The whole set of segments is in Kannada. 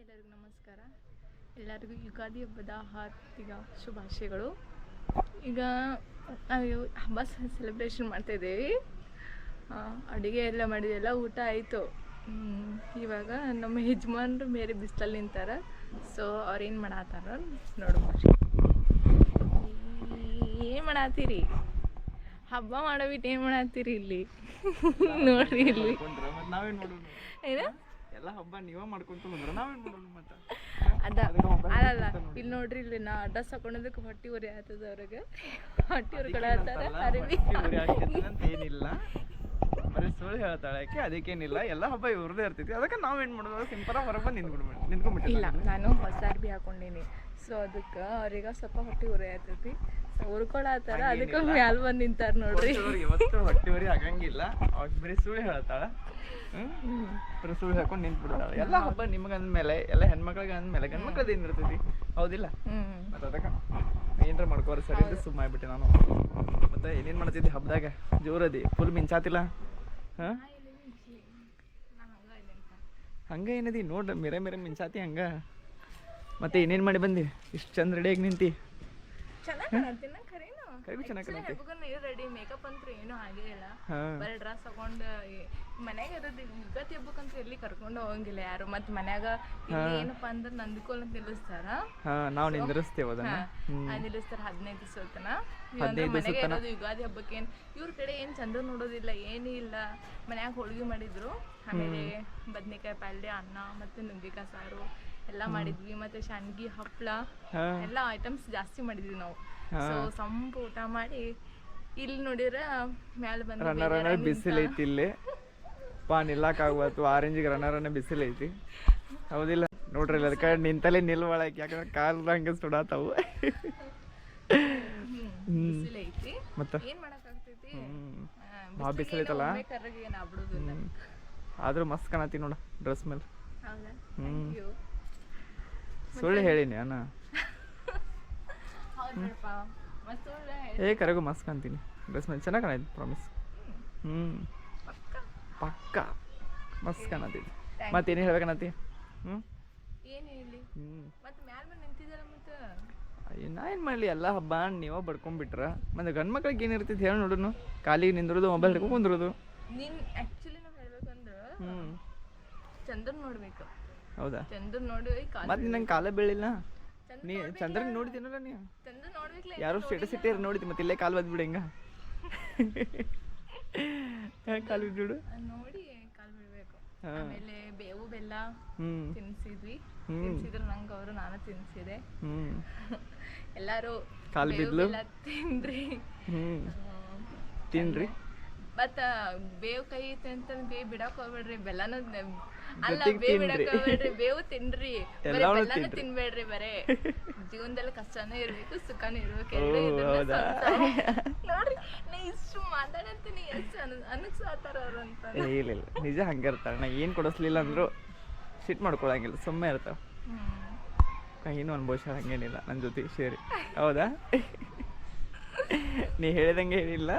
ಎಲ್ಲರಿಗೂ ನಮಸ್ಕಾರ. ಎಲ್ಲರಿಗೂ ಯುಗಾದಿ ಹಬ್ಬದ ಹಾರ್ದಿಕ ಶುಭಾಶಯಗಳು. ಈಗ ನಾವು ಹಬ್ಬ ಸೆಲೆಬ್ರೇಷನ್ ಮಾಡ್ತಾ ಇದ್ದೀವಿ. ಅಡುಗೆ ಎಲ್ಲ ಮಾಡಿದೆಲ್ಲ ಊಟ ಆಯಿತು. ಇವಾಗ ನಮ್ಮ ಯಜಮಾನ್ರು ಬೇರೆ ಬಿಸಿಲಲ್ಲಿ ನಿಂತಾರೆ. ಸೊ ಅವ್ರೇನು ಮಾಡತ್ತಾರ ನೋಡು ಏನು ಮಾಡತ್ತೀರಿ ಹಬ್ಬ ಮಾಡೋ ಬಿಟ್ಟು ಏನು ಮಾಡತ್ತೀರಿ ಇಲ್ಲಿ? ನೋಡಿ ಇಲ್ಲಿ. ಏನ? ಎಲ್ಲ ಹಬ್ಬ ನೀವ ಮಾಡ್ಕೊಂತ ಬಂದ್ರ ನಾವೇನ್ ಮಾಡೋಣ ಮತ್ತ? ಅದ ಅಲ್ಲಲ್ಲ ಇಲ್ಲಿ ನೋಡ್ರಿ ಇಲ್ಲಿ ನಾ ಡ್ರೆಸ್ ಹಾಕೊಂಡದಕ್ಕೆ ಹೊಟ್ಟಿ ಉರಿ ಆತದ ಅವ್ರಿಗೆ. ಹೊಟ್ಟಿ ಉರಿ ಅರಿವಿ ಅಂತ ಏನಿಲ್ಲ. ಬರೀ ಸುಳ್ಳು ಹೇಳ್ತಾಳೆ. ಆಕೆ ಅದಕ್ಕೇನಿಲ್ಲ. ಎಲ್ಲ ಹಬ್ಬ ಇವ್ರದೇ ಇರ್ತೈತಿ ಅದಕ್ಕೆ ನಾವೇನ್ ಮಾಡೋದು? ಸಿಂಪಲ್ ಹೊರಗೆ ಬಂದು ನಿಂತ್ಬಿಡ್ಬೇಡಿ ಇಲ್ಲ ನಿಂತ್ಕೊಂಡ್ಬಿಟ್ಟಿಲ್ಲ ನಾನು ಹೊಸ ಅರ್ಬಿ ಹಾಕೊಂಡೀನಿ. ಸೊ ಅದಕ್ಕೆ ಅವ್ರಿಗೆ ಸ್ವಲ್ಪ ಹೊಟ್ಟಿ ಉರಿ ಆಯ್ತೈತಿ. ಉರ್ಕೊಳತ್ತಾರ ಅದಕ್ಕೆ ಮ್ಯಾಲ ಬಂದು ನಿಂತಾರ ನೋಡ್ರಿ. ಇವತ್ತು ಹೊಟ್ಟಿವರಿ ಆಗಂಗಿಲ್ಲ. ಅವ್ರು ಬರೀ ಸುಳ್ಳು ಹೇಳ್ತಾಳ. ಬರೀ ಸುಳ್ಳು ಹೇಳ್ಕೊಂಡು ನಿಂತ್ಬಿಡ್ತಾಳೆ ಎಲ್ಲ ಹಬ್ಬ ನಿಮ್ಗೆ ಅಂದ್ಮೇಲೆ ಎಲ್ಲ ಹೆಣ್ಮಕ್ಳಿಗೆ ಅಂದ್ಮೇಲೆ ಗಂಡ್ಮಕ್ಳದ್ದು ಏನ್ ಇರ್ತೈತಿ? ಹೌದಿಲ್ಲ? ಮತ್ತೆ ಅದಕ್ಕೆ ಏನ್ರ ಮಾಡ್ಕೋರಿ ಸರಿ ಸುಮ್ಮ ಆಗ್ಬಿಟ್ಟೆ ನಾನು. ಮತ್ತೆ ಏನೇನು ಮಾಡ್ತಿದ್ದೆ ಹಬ್ಬದಾಗ? ಜೋರದಿ. ಫುಲ್ ಮಿಂಚಾತಿಲ್ಲ? ಹಾ? ಹಂಗ ಏನದಿ? ನೋಡ್ರಿ ಮಿರ ಮಿರ ಮಿಂಚಾತಿ ಹಂಗೆ. ಮತ್ತೆ ಏನೇನ್ ಮಾಡಿ ಬಂದಿ? ಇಷ್ಟು ಚಂದ ರೆಡಿಯಾಗಿ ನಿಂತಿ. ಕರಿಗೂ ಚೆನ್ನಾಗಿ ಕಾಣತಿ ರೆಡಿ ಮೇಕಪ್ ಅಂತೂ ಏನು ಹಾಗೆ ಇಲ್ಲ. ಬರೀ ಡ್ರೆಸ್ ತಗೊಂಡು ಮನ್ಯಾಗ ಇರೋದು ಯುಗಾದಿ ಹಬ್ಬಕ್ಕಂತೂ ಎಲ್ಲಿ ಕರ್ಕೊಂಡು ಹೋಗಂಗಿಲ್ಲ ಯಾರು. ಮತ್ ಮನ್ಯಾಗ ಏನಪ್ಪಾ ಅಂದ್ರೆ ನಂದಿಕೋಲ್ ಅಂತ ನಿಲ್ಲಿಸ್ತಾರ. ನಾವು ನಿಂದ್ರಿಸ್ತೇವೆ ಅದನ್ನ. ನಿಲ್ಲಿಸ್ತಾರ ಹದಿನೈದು ಹದಿನೈದು ಮನೆಗೆ ಇರೋದು ಯುಗಾದಿ ಹಬ್ಬಕ್ಕೆ ಏನ್ ಇವ್ರ ಕಡೆ ಏನ್ ಚಂದ ನೋಡೋದಿಲ್ಲ ಏನೂ ಇಲ್ಲ. ಮನ್ಯಾಗ ಹೋಳಿಗೆ ಮಾಡಿದ್ರು. ಆಮೇಲೆ ಬದ್ನೆಕಾಯಿ ಪಲ್ಯ ಅನ್ನ ಮತ್ತೆ ನುಗ್ಗಿಕಾಯಿ ಸಾರು ಎಲ್ಲಾ ಮಾಡಿದ್ವಿ. ಮತ್ತೆ ಶಾನ್ಗಿ ಹಪ್ಪಳ ಎಲ್ಲಾ ಐಟಮ್ಸ್ ಜಾಸ್ತಿ ಮಾಡಿದ್ವಿ ನಾವು. ಸೊ ಸಂಪು ಊಟ ಮಾಡಿ ಇಲ್ಲಿ ನೋಡಿದ್ರೆ ಮ್ಯಾಲ ಬಂದ ರನ್ನ ರನ್ನ ಬಿಸಿಲು ಐತಿ ಇಲ್ಲಿ. ಪಾ ನಿಲ್ಲಕ್ಕಾಗ್ಬಾರ್ದು ಆರೆಂಜಿಗೆ ರನ್ನ ರನ್ನ ಬಿಸಿಲು ಐತಿ. ಹೌದಿಲ್ಲ. ನೋಡ್ರಿ ಅದಕ್ಕೆ ನಿಂತಲ್ಲೇ ನಿಲ್ವಳಕ್. ಯಾಕಂದ್ರೆ ಕಾಲ್ ಹಂಗೆ ಸುಡಾತಾವು ಮತ್ತೆ? ಭಾಳ ಬಿಸಿಲೈತಲ್ಲ? ಆದ್ರೂ ಮಸ್ತ್ ಕಾಣತಿ ನೋಡ ಡ್ರೆಸ್ ಮೇಲೆ. ಹ್ಮ್. ಸುಳ್ಳು ಹೇಳಿನಿ ಅಣ್ಣ. ಏ ಕರೆಗೂ ಮಸ್ತ್ ಕಾಣ್ತೀನಿ ಡ್ರೆಸ್ ಮೇಲೆ ಚೆನ್ನಾಗಿ ಕಾಣೈತಿ ಪ್ರಾಮಿಸ್ ಹ್ಞೂ ಪಕ್ಕ. ಮಸ್ತ್ ಕಾಣತೈತಿ ಮತ್ತೇನು ಹೇಳ್ಬೇಕನ್ನತಿ ಹ್ಞೂ ನಾ ಏನು ಮಾಡಲಿ? ಎಲ್ಲ ಹಬ್ಬ ನೀವ ಬಡ್ಕೊಂಡ್ಬಿಟ್ರ ಮತ್ತು ಗಂಡು ಮಕ್ಳಿಗೆ ಏನಿರ್ತೈತಿ ಹೇಳಿ ನೋಡುನು. ಕಾಲಿಗೆ ನಿಂದಿರೋದು ಮೊಬೈಲ್ ಹಿಡ್ಕೊಂಡು ಕುಂದಿರೋದು. ನೀನ್ ಆಕ್ಚುಲಿ ನಾವ್ ಹೇಳ್ಬೇಕಂದ್ರ ಹ್ಞೂ ಚಂದ್ರನ್ ನೋಡ್ಬೇಕು. ಹೌದಾ? ಚಂದ್ರ ನೋಡಿ ಮತ್ತೆ ನಂಗೆ ಕಾಲ ಬೀಳಿಲ್ಲ? ನೀ ಚಂದ್ರನ್ ನೋಡಿದ್ದೀನಲ್ಲ ನೀ? ಚಂದ್ರ ನೋಡ್ಬೇಕಲ್ಲ ಯಾರು ಸ್ಟೇಟಸ್ ಇಟ್ಟಿರ್ ನೋಡಿದ್ವಿ ಮತ್ತೆ ಇಲ್ಲೇ ಕಾಲು ಬಂದ್ಬಿಡು ಹೆಂಗ. ಕಾಲು ಬಿದ್ಬಿಡು? ಅದ್ ನೋಡಿ ಕಾಲ್ ಬಿಡ್ಬೇಕು. ಆಮೇಲೆ ಬೇವು ಬೆಲ್ಲ ತಿನ್ಸಿದ್ವಿ. ತಿನ್ಸಿದ್ರು ನಂಗೆ ಅವರು ನಾನು ತಿನ್ಸಿದೆ. ಎಲ್ಲಾರು ಕಾಲ್ ಬಿದ್ಲು? ತಿನ್ರಿ ತಿನ್ರಿ? ಮತ್ತ ಬೇವು ಕೈ ಐತೆ ಅಂತ ಬೇವು ಬಿಡಕ್ ಹೋಗ್ಬೇಡ್ರಿ. ಬೆಲ್ಲನ ಅಲ್ಲ ಜೊತೆಗ್ ಬೇವು ತಿನ್ರಿ. ಹೋಗ್ಬೇಡ್ರಿ ಬೇವು ತಿನ್ರಿ. ಬರೀ ಎಲ್ಲಾನು ಬೆಲ್ಲನ ತಿನ್ರಿ. ತಿನ್ಬೇಡ್ರಿ ಬರೇ. ಜೀವನದಲ್ಲಿ ಕಷ್ಟನೂ ಇರ್ಬೇಕು ಸುಖನೂ ಇರ್ಬೇಕು ಓ, ಎರಡು ಇದ್ರನ್ನ ಹೌದಾ? ಸಂಸಾರ. ನೋಡ್ರಿ ನಾ ಇಷ್ಟು ಮಾತಾಡತ್ತೀನಿ ಎಷ್ಟು ಅನ್ ಅನಗ್ಸಾತಾರ ಅವ್ರು ಅಂತ. ಏ, ಇಲ್ಲ ಇಲ್ಲ. ನಿಜ ಹಂಗೆ ಇರ್ತಾರೆ ನಾ ಏನು ಕೊಡಿಸ್ಲಿಲ್ಲ ಅಂದ್ರು ಸಿಟ್ ಮಾಡ್ಕೊಳಂಗಿಲ್ಲ ಸುಮ್ಮನೆ ಇರ್ತಾವ ಹ್ಮ್. ಏನು ಅನ್ಭವಿಸ ಹಂಗೇನಿಲ್ಲ. ನನ್ನ ಜೊತೆ ಸೇರಿ. ಹೌದಾ? ನೀ ಹೇಳಿದಂಗೆ ಹೇಳಿಲ್ಲ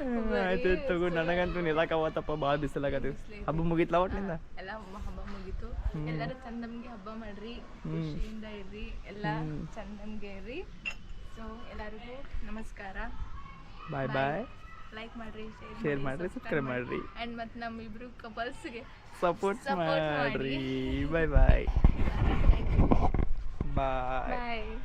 ಆಯ್ತು ತಗೋ ನನಗಂತೂ ನಿಲ್ಲಕ್ಕೆ ಅವತ್ತಪ್ಪ ಭಾಳ ಬಿಸಿಲಾಗತ್ತೆ ಹಬ್ಬ ಮುಗಿತ್ಲ ಒಟ್ಟಿಂದ? ಎಲ್ಲ ಹಬ್ಬ- ಮುಗೀತು. ಎಲ್ಲರೂ ಚಂದಮ್ಗೆ ಹಬ್ಬ ಮಾಡ್ರಿ ಖುಷಿಯಿಂದ ಇರ್ರಿ ಎಲ್ಲ ಚಂದಮ್ಗೆ ಇರ್ರಿ. ಸೊ ಎಲ್ಲರಿಗೂ ನಮಸ್ಕಾರ. ಬಾಯ್ ಬಾಯ್ ಲೈಕ್ ಮಾಡ್ರಿ ಶೇರ್ ಮಾಡ್ರಿ ಸಬ್ಸ್ಕ್ರೈಬ್ ಮಾಡ್ರಿ. ಅಂಡ್ ಮತ್ತೆ ನಮ್ಮ ಇಬ್ರು ಕಪಲ್ಸ್ಗೆ ಸಪೋರ್ಟ್ ಮಾಡ್ರಿ. ಬಾಯ್ ಬಾಯ್ ಬಾಯ್